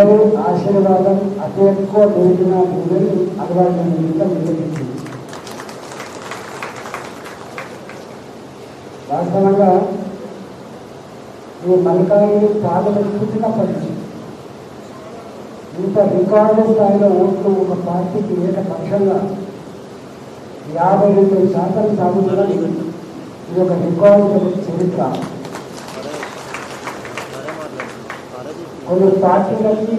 అందరూ ఆశీర్వాదం అతి ఎక్కువ దొరికిన ఉందని అలవాటు నిర్వహించింది వాస్తవంగా ఈ మల్కాయి పాలన పరిచయం ఇంత రికార్డు స్థాయిలో ఓట్లు ఒక పార్టీకి ఏకపక్షంగా యాభై రెండు శాతం సాధించడం ఇది ఒక రికార్డు చరిత్ర. కొందరు పార్టీలకి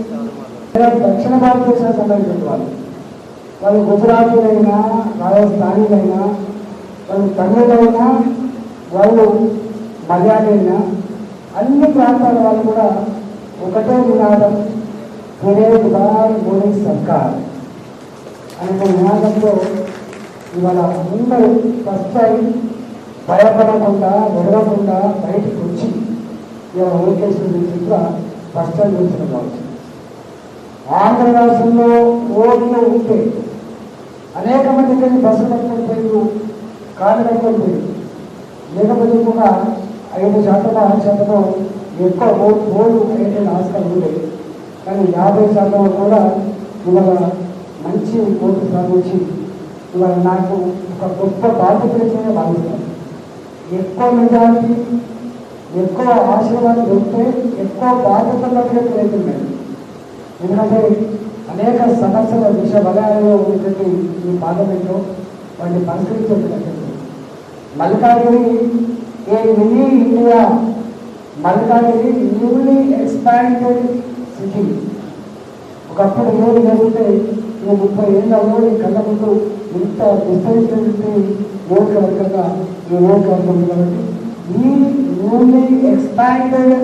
దక్షిణ భారతదేశానికి సంబంధించిన వాళ్ళు. వాళ్ళు గుజరాతీలైనా రాజస్థానీలైనా వాళ్ళు తమిళైనా వాళ్ళు మలయాళైనా అన్ని ప్రాంతాల వాళ్ళు కూడా ఒకటే నినాదం వివేక్ బార్ మోడీ సర్కార్. అనే నినాదంతో ఇవాళ అందరూ ఫస్ట్ టైం భయపడకుండా వెడవకుండా బయటకు వచ్చి ఇవాళ ఓకేసిన చిత్ర స్పష్టం టైం ఆంధ్ర రాష్ట్రంలో ఓట్లు ఉంటే అనేక మందికి బస్సు కట్టుకొని పేరు కాళ్ళు కట్టుకొని పోయి లేకపోతే కూడా ఐదు శాతం ఆరు శాతం ఎక్కువ ఓట్లు ఓటు అయితే ఆస్కారం ఉండేది కానీ యాభై శాతం కూడా ఇవాళ మంచి ఓటు సాధించి ఇవాళ నాకు ఒక గొప్ప బాధ్యత భావిస్తాను. ఎక్కువ మెజారిటీ ఎక్కువ ఆశీర్వాదం దొరికితే ఎక్కువ బాధ్యతలకే వెళ్తున్నాయి ఎందుకంటే అనేక సమస్యల విష వలయాలలో ఉన్నటువంటి ఈ పార్లమెంట్లో వాటిని పరిష్కరించేటువంటి Malkajgiri a mini India Malkajgiri newly expanded city ఒకప్పుడు ఏడు జరిగితే ఈ ముప్పై ఏళ్ళ ఈ కళ్ళ ముందు ఇంత విస్తరించినటువంటి ఓట్ల ఈ ఓట్లు అనుకుంది కాబట్టి ఈ న్యూలీ ఎక్స్పాండెడ్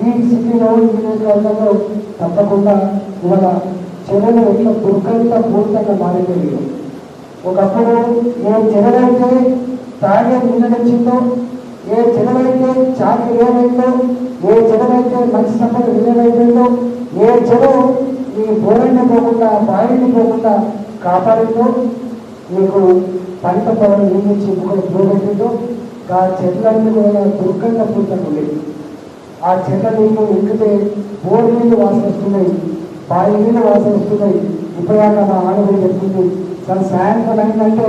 ఈ సిటీలో ఈ నియోజకవర్గంలో తప్పకుండా ఇవాళ చెరలు ఎట్లా దుర్గంత పూర్తంగా మారిపోయాయి. ఒకప్పుడు ఏ చెరలైతే తాగే వినియోగించిందో ఏ చెరలైతే చాకి ఏమైందో ఏ చెరలైతే మంచి సంపద వినియోగమైపోయిందో ఏ చెరు ఈ బోరెండి పోకుండా బాయిని పోకుండా కాపాడిందో మీకు పంట పొలం నిర్మించి కూడా పోగొట్టిందో ఆ చెట్లన్నీ కూడా దుర్గంధ పూర్తంగా ఆ చెట్ల నీళ్ళు ఎక్కితే బోర్ నీళ్ళు వాసన వస్తున్నాయి బావి నీళ్ళు వాసన వస్తున్నాయి ఇప్పటిదాకా మా ఆడపిల్ల చెప్తుంది తన సాయంత్రం ఏంటంటే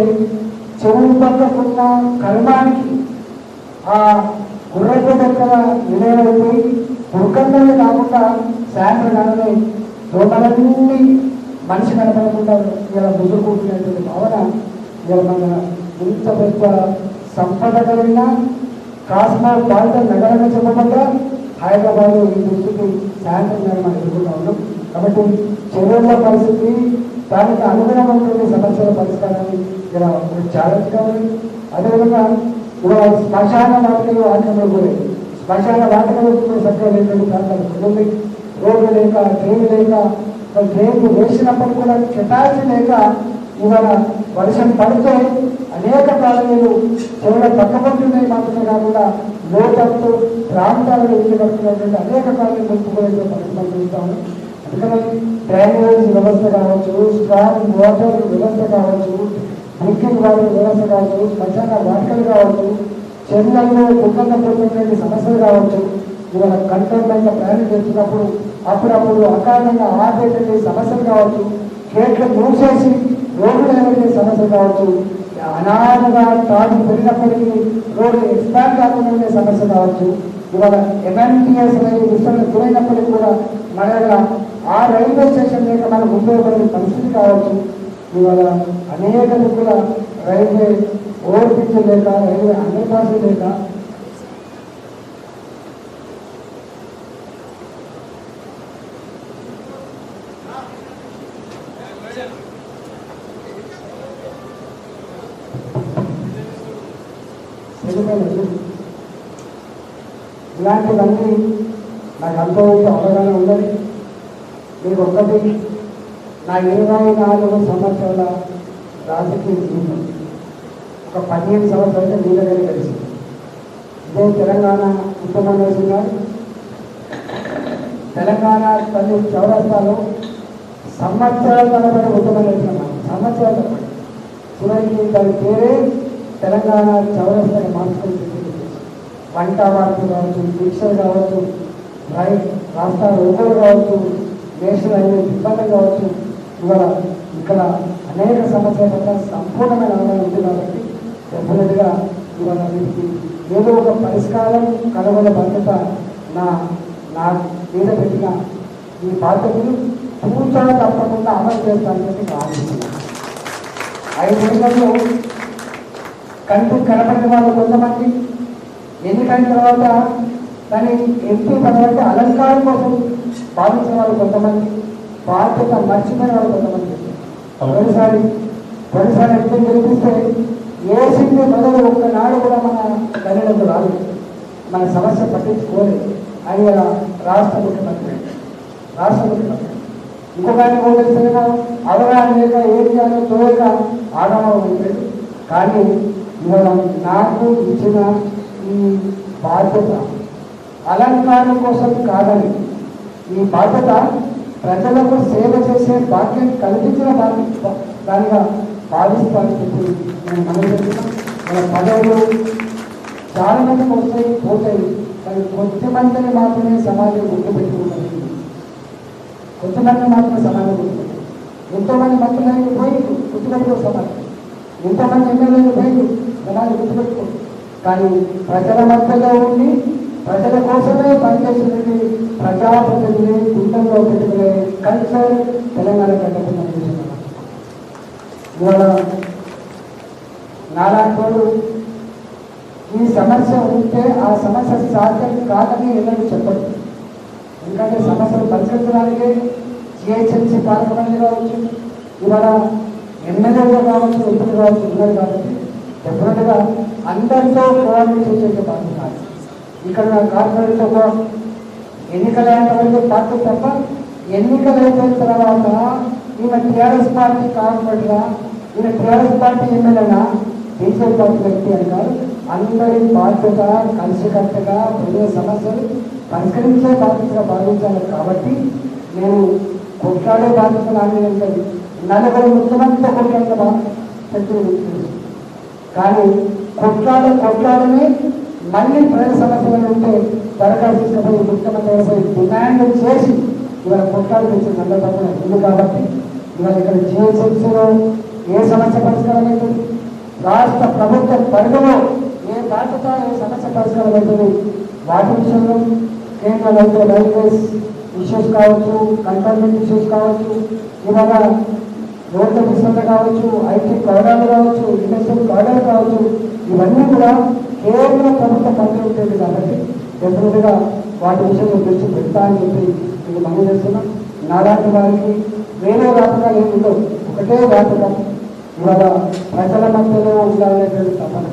చెరువు పక్కకున్న కర్మానికి ఆ గుర్రపు దగ్గర వినయమైపోయి దుర్గంధమే కాకుండా సాయంత్రం కాగానే లోపలన్నీ మనిషి కనపడకుండా ఇలా ముసురుకుంటున్నటువంటి భావన ఇలా మన ఇంత పెద్ద సంపద కలిగిన కాస్మో నగరంగా చెప్పకుండా హైదరాబాద్ ఈ దృష్టికి సాయంత్రం గారు మనం ఎదుర్కొంటా ఉన్నాం. కాబట్టి చెరువుల పరిస్థితి దానికి అనుగుణమైనటువంటి సమస్యల పరిష్కారాన్ని ఇక్కడ ఛాలెంజ్గా ఉంది. అదేవిధంగా ఇవాళ శ్మశాన వాటికలు ఆటలు కూడా శ్మశాన వాటికలు కూడా సరిగ్గా లేనటువంటి ప్రాంతాలు ఉంది రోడ్డు లేక ట్రైన్ లేక ట్రైన్లు వేసినప్పుడు కూడా కెపాసిటీ లేక ఇవాళ వర్షం పడితే అనేక ప్రాంతాలు చెవుల పక్కపడుతున్నాయి మాత్రమే కాకుండా లోతట్టు ప్రాంతాలను ఇచ్చినటువంటి అనేక కాలనీ ముందుకునే పరిస్థితులు చూస్తాము అందుకని డ్రైనేజ్ వ్యవస్థ కావచ్చు స్ట్రాంగ్ వాటర్ వ్యవస్థ కావచ్చు డ్రింకింగ్ వాటర్ వ్యవస్థ కావచ్చు శ్మశాన వాటర్ కావచ్చు చెన్నైలో దుఃఖంగా పోతున్నటువంటి సమస్యలు కావచ్చు ఇవాళ కంటోన్మెంట్ ప్రయాణం చేస్తున్నప్పుడు అప్పుడప్పుడు అకారణంగా ఆపేటువంటి సమస్యలు కావచ్చు గేట్లు మూసేసి రోడ్లు ఏమైతే సమస్య కావచ్చు. అనాథగా తాగి పెరిగినప్పటికీ రోడ్డు ఎక్స్పాండ్ కాకుండా ఉండే సమస్య కావచ్చు. ఇవాళ ఎంఎన్టీఎస్ అనేది విస్తరణ గురైనప్పటికీ కూడా మన ఆ రైల్వే స్టేషన్ లేక మనకు ఉపయోగపడే పరిస్థితి కావచ్చు. ఇవాళ అనేక కూడా రైల్వే ఓవర్ బ్రిడ్జ్ లేక రైల్వే అండర్ పాస్ లేక తెలియలేదు ఇలాంటివన్నీ నాకు అనుభవించే అవగాహన ఉన్నది. మీరు ఒక్కటి నా ఇరవై నాలుగు సంవత్సరాల రాజకీయ జీవితం. ఒక పదిహేను సంవత్సరాలు మీ దగ్గర కలిసి. ఇదే తెలంగాణ ఉత్తమ గారు తెలంగాణ తల్లి చౌరస్తాలో సంవత్సరాల తరబడి ఉత్తమ సంవత్సరాల తరబడి. చివరికి దాని పేరే తెలంగాణ చౌరస్తాని మార్చుకుంటుంది వంట వార్తలు కావచ్చు దీక్షలు కావచ్చు రైట్ రాష్ట్ర రోగులు కావచ్చు నేషనల్ హైవే ఇబ్బంది కావచ్చు. ఇవాళ ఇక్కడ అనేక సమస్యల పట్ల సంపూర్ణమైన అవగాహన ఉంది కాబట్టి డెఫినెట్గా ఇవాళ వీటికి ఏదో ఒక పరిష్కారం కనుగొనే బాధ్యత నా నా మీద పెట్టిన ఈ బాధ్యతను పూర్తిగా తప్పకుండా అమలు చేస్తానని చెప్పి నేను ఆశిస్తున్నాను ఐదేళ్ళలో కంటి కనపడిన వాళ్ళు కొంతమంది ఎన్నికైన తర్వాత దాని ఎంపీ పదవి అలంకారం కోసం భావించిన వాళ్ళు కొంతమంది బాధ్యత మర్చిపోయిన వాళ్ళు కొంతమంది. పోయినసారి పోయినసారి ఎంపీ గెలిపిస్తే ఏ సింగి మొదలు ఒక్కనాడు కూడా మన గదిలోకి రాలేదు. మన సమస్య పట్టించుకోలేదు. అని ఇలా రాష్ట్ర ముఖ్యమంత్రి. రాష్ట్ర ముఖ్యమంత్రి. ఇంకొక ఆయన ఓటేసిన అవగాహన లేక ఏం చేయాలో తోయక అయిపోయాడు కానీ ఇవాళ నాకు ఇచ్చిన ఈ బాధ్యత అలంకారం కోసం కాదని ఈ బాధ్యత ప్రజలకు సేవ చేసే బాధ్యత కల్పించిన దాని దానిగా భావిస్తానని చెప్పి నేను మనం మన పదవులు చాలా మందికి వస్తాయి పోతాయి కానీ కొంతమందిని మాత్రమే సమాజం గుర్తుపెట్టుకుంటుంది కొంతమంది మాత్రమే సమాజం గుర్తుపెట్టుకుంటుంది ఎంతోమంది మంత్రులు పోయి గుర్తుపెట్టుకో సమాజం. ఎంతోమంది ఎమ్మెల్యేలు పోయి జనాలు గుర్తుపెట్టుకో. కానీ ప్రజల మధ్యలో ఉండి ప్రజల కోసమే పనిచేసినది ప్రజాప్రతినిధిని గుండెల్లో పెట్టుకునే కల్చర్ తెలంగాణ కట్టకుండా ఇవాళ నాలాంటి ఈ సమస్య ఉంటే ఆ సమస్య సాధ్యం కాదని ఎవరు చెప్పదు ఎందుకంటే సమస్యలు పరిష్కరించడానికి జిహెచ్ఎంసీ పాలకమంది వచ్చింది ఇవాళ ఎమ్మెల్యేలు కావచ్చు ఎంపీలు కావచ్చు ఉన్నారు కాబట్టి డెఫినెట్గా అందరితో కోఆర్డినేట్ చేసే బాధ్యత ఇక్కడ నా కార్పొరేట్ ఒక ఎన్నికలైన వరకు పార్టీ తప్ప ఎన్నికలైపోయిన తర్వాత ఈమె టీఆర్ఎస్ పార్టీ కార్పొరేట్గా ఈయన టీఆర్ఎస్ పార్టీ ఎమ్మెల్యేనా బీజేపీ పార్టీ వ్యక్తి అంటారు అందరి బాధ్యత కలిసికట్టుగా ప్రజల సమస్యలు పరిష్కరించే బాధ్యతగా భావించాలి కాబట్టి నేను కొట్లాడే బాధ్యత నా మీద ఉంటుంది నలుగురు ముఖ్యమంత్రి కొట్లాడే బాధ్యత కానీ కొట్లాడ కొట్లాడని మళ్ళీ ప్రజల సమస్యలు ఉంటే దరఖాస్తు తీసుకుపోయి ముఖ్యమంత్రి గారిపై డిమాండ్ చేసి ఇవాళ కొట్లాడి తెచ్చిన సందర్భంగా ఉంది. కాబట్టి ఇవాళ ఇక్కడ జిఎస్ఎంసీలో ఏ సమస్య పరిష్కారం అవుతుంది? రాష్ట్ర ప్రభుత్వ పరిధిలో ఏ బాధ్యత ఏ సమస్య పరిష్కారం అవుతుంది? వాటి విషయంలో కేంద్ర అయితే రైల్వేస్ ఇష్యూస్ కావచ్చు కంటైన్మెంట్ ఇష్యూస్ కావచ్చు ఇవాళ రోడ్ల విస్తరణ కావచ్చు ఐటీ కారిడార్లు కావచ్చు ఇండస్ట్రియల్ కారిడార్ కావచ్చు ఇవన్నీ కూడా కేవలం ప్రభుత్వ పనులు ఉంటుంది కాబట్టి డెఫినెట్గా వాటి విషయంలో తెలిసి పెడతా అని చెప్పి నేను మనం చేస్తున్నాం. నాలాంటి వారికి వేరే వ్యాపకాలు ఏమి ఉండవు. ఒకటే వ్యాపకం ఇవాళ ప్రజల మధ్యలో ఉండాలనేటువంటి తపన.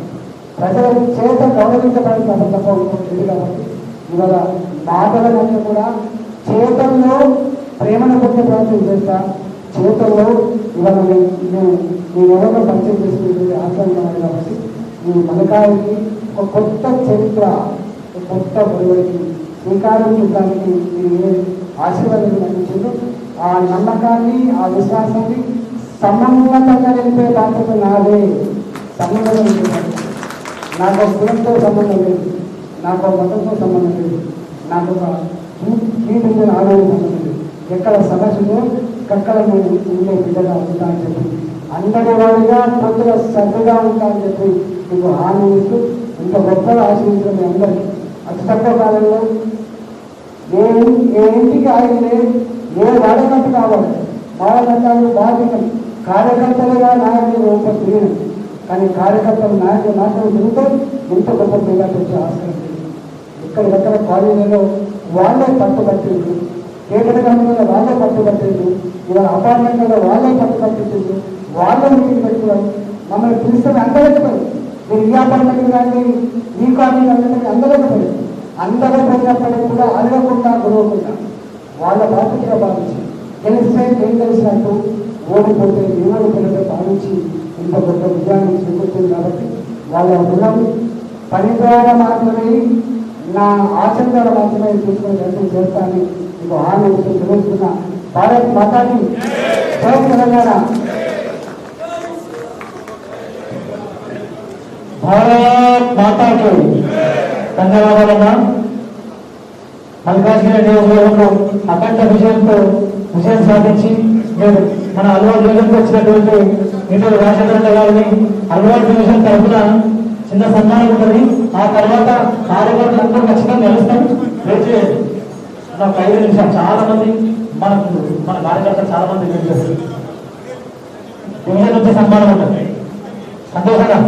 ప్రజల చేత గౌరవించబడిన తపన తప్ప ఉంటుంది కాబట్టి ఇవాళ మాటల మధ్య కూడా చేతల్లో ప్రేమను పొందే ప్రయత్నం చేస్తా చేతల్లో ఇవాళ నేను నేను ఎవరో పరిచయం చేసుకుంటుంది ఆశ్రమం కాబట్టి ఈ మనకాయకి ఒక కొత్త చరిత్ర ఒక కొత్త పొరవడికి శ్రీకారం చూడడానికి నేను ఆశీర్వాదం అందించారు ఆ నమ్మకాన్ని ఆ విశ్వాసాన్ని సమన్వతంగా నిలిపే బాధ్యత నాదే సమన్వయం నాకు ఒక కులంతో సంబంధం లేదు నాకు ఒక మతంతో సంబంధం లేదు నాకు ఒక కీడించిన ఎక్కడ సమస్యలో అక్కడ నేను ఉండే బిడ్డగా ఉంటా అని చెప్పి అందరి వాడిగా కొద్దిగా సర్దుగా ఉంటా అని చెప్పి మీకు హామీ ఇస్తూ ఇంత గొప్పగా ఆశ్రయించిన మీ అందరికీ అతి తక్కువ కాలంలో ఏ ఏ ఇంటికి ఆగితే ఏ వాడకట్టు కావాలి వాడకట్టాలు బాధ్యతలు కార్యకర్తలుగా నాయకులు గొప్ప తిరిగిన కానీ కార్యకర్తలు నాయకులు మాత్రం తిరుగుతూ ఎంత గొప్ప మెజార్టీ వచ్చే ఆస్కారం లేదు ఎక్కడికక్కడ కాలేజీలో వాళ్ళే పట్టుబట్టిండ్రు. కేటల కంపెనీలో వాళ్ళే పట్టుబట్టిండ్రు. ఇలా అపార్ట్మెంట్లో వాళ్ళే పట్టుబట్టిండ్రు. వాళ్ళే మీటింగ్ పెట్టుకోవాలి మమ్మల్ని పిలిస్తే అందలేకపోయారు మీరు ఈ అపార్ట్మెంట్ కానీ ఈ కాలనీ కానీ అందలేకపోయారు అందరూ పోయినప్పటికీ కూడా అడగకుండా గొడవకుండా వాళ్ళ బాధ్యతగా భావించి గెలిస్తే ఏం తెలిసినట్టు ఓడిపోతే ఏ ఓడిపోయినట్టు భావించి ఇంత గొప్ప విజయాన్ని చేకూర్చింది కాబట్టి వాళ్ళ రుణం పని ద్వారా మాత్రమే నా ఆచరణ ద్వారా మాత్రమే చూసుకుని దర్శనం చేస్తానని మీకు హామీ ఇస్తూ తెలుస్తున్న భారత్ మాతాని తెలంగాణ. భారత్ మాతాకు ధన్యవాదాలన్నా మల్కాజ్గిరి నియోజకవర్గంలో అఖండ విజయంతో విజయం సాధించి మీరు మన అల్వాల్ డివిజన్కి వచ్చినటువంటి ఇంటర్ రాజేంద్ర గారిని అల్వాల్ డివిజన్ తరఫున చిన్న సన్మానం ఉంటుంది. ఆ తర్వాత కార్యకర్తలు అందరూ ఖచ్చితంగా నిలుస్తాం వెయిట్ చేయండి. నాకు ఐదు నిమిషాలు చాలా మంది మనకు మన కార్యకర్తలు చాలా మంది వెయిట్ చేస్తారు. డివిజన్ నుంచి సన్మానం ఉంటుంది. సంతోషంగా